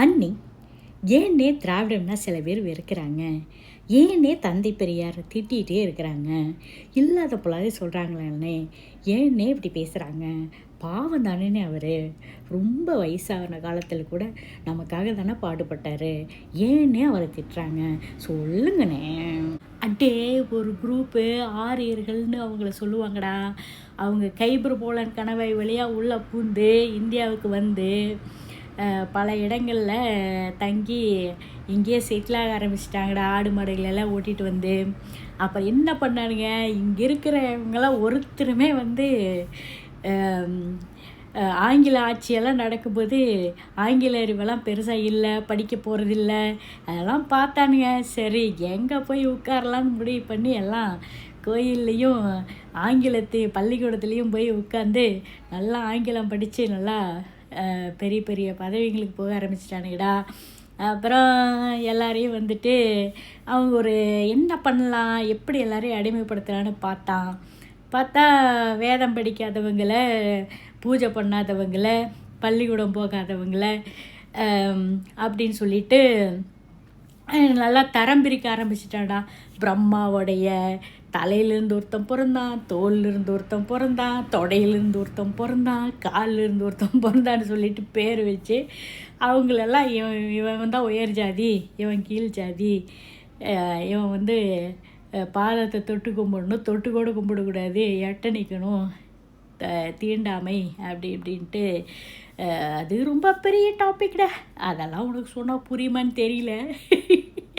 அன்னி ஏன்னே திராவிடம்னா சில பேர் வெறுக்கிறாங்க? ஏன்னே தந்தை பெரியார் திட்டிகிட்டே இருக்கிறாங்க? இல்லாத பொல்லாதே சொல்கிறாங்களே ஏன்னே இப்படி பேசுகிறாங்க பாவம் தானே அவர். ரொம்ப வயசான காலத்தில் கூட நமக்காக தானே பாடுபட்டார். ஏன்னே அவரை திட்டுறாங்க? சொல்லுங்கண்ணே. அட்டே ஒரு குரூப்பு ஆரியர்கள்னு அவங்கள சொல்லுவாங்கடா. அவங்க கைபர் போலன் கணவை வழியாக உள்ளே பூந்து இந்தியாவுக்கு வந்து பல இடங்களில் தங்கி இங்கேயே செட்டில் ஆக ஆரம்பிச்சிட்டாங்கடா ஆடு மாடுகளெல்லாம் ஓட்டிகிட்டு வந்து. அப்போ என்ன பண்ணானுங்க? இங்கே இருக்கிறவங்களாம் ஒருத்தருமே வந்து ஆங்கில ஆட்சியெல்லாம் நடக்கும்போது ஆங்கில அறிவெல்லாம் பெருசாக இல்லை படிக்க போகிறதில்ல அதெல்லாம் பார்த்தானுங்க. சரி எங்கே போய் உட்காரலாம்னு முடிவு பண்ணி எல்லாம் கோயில்லையும் ஆங்கிலத்து பள்ளிக்கூடத்துலேயும் போய் உட்காந்து நல்லா ஆங்கிலம் படித்து நல்லா பெரிய பெரிய பதவிங்களுக்கு போக ஆரம்பிச்சிட்டானுங்கடா. அப்புறம் எல்லாரையும் வந்துட்டு அவங்க ஒரு என்ன பண்ணலாம் எப்படி எல்லாரையும் அடிமைப்படுத்தலான்னு பார்த்தான். பார்த்தா வேதம் படிக்காதவங்கள பூஜை பண்ணாதவங்கள பள்ளிக்கூடம் போகாதவங்கள அப்படின்னு சொல்லிட்டு நல்லா தரம் பிரிக்க ஆரம்பிச்சிட்டாடா. பிரம்மாவுடைய தலையிலேருந்து ஒருத்தன் பிறந்தான் தோல்லிருந்து ஒருத்தன் பிறந்தான் தொடையிலிருந்து ஒருத்தன் பிறந்தான் காலிலிருந்து ஒருத்தன் பிறந்தான்னு சொல்லிட்டு பேர் வச்சு அவங்களெல்லாம் இவன் இவன் தான் உயர் ஜாதி இவன் கீழ் ஜாதி. இவன் வந்து பாதத்தை தொட்டு கும்பிடணும் தொட்டு கூட கும்பிடக்கூடாது எட்ட நிற்கணும் த- தீண்டாமை அப்படி இப்படின்ட்டு அது ரொம்ப பெரிய டாபிக்டா அதெல்லாம் உனக்கு சொன்னால் புரியுமான்னு தெரியல.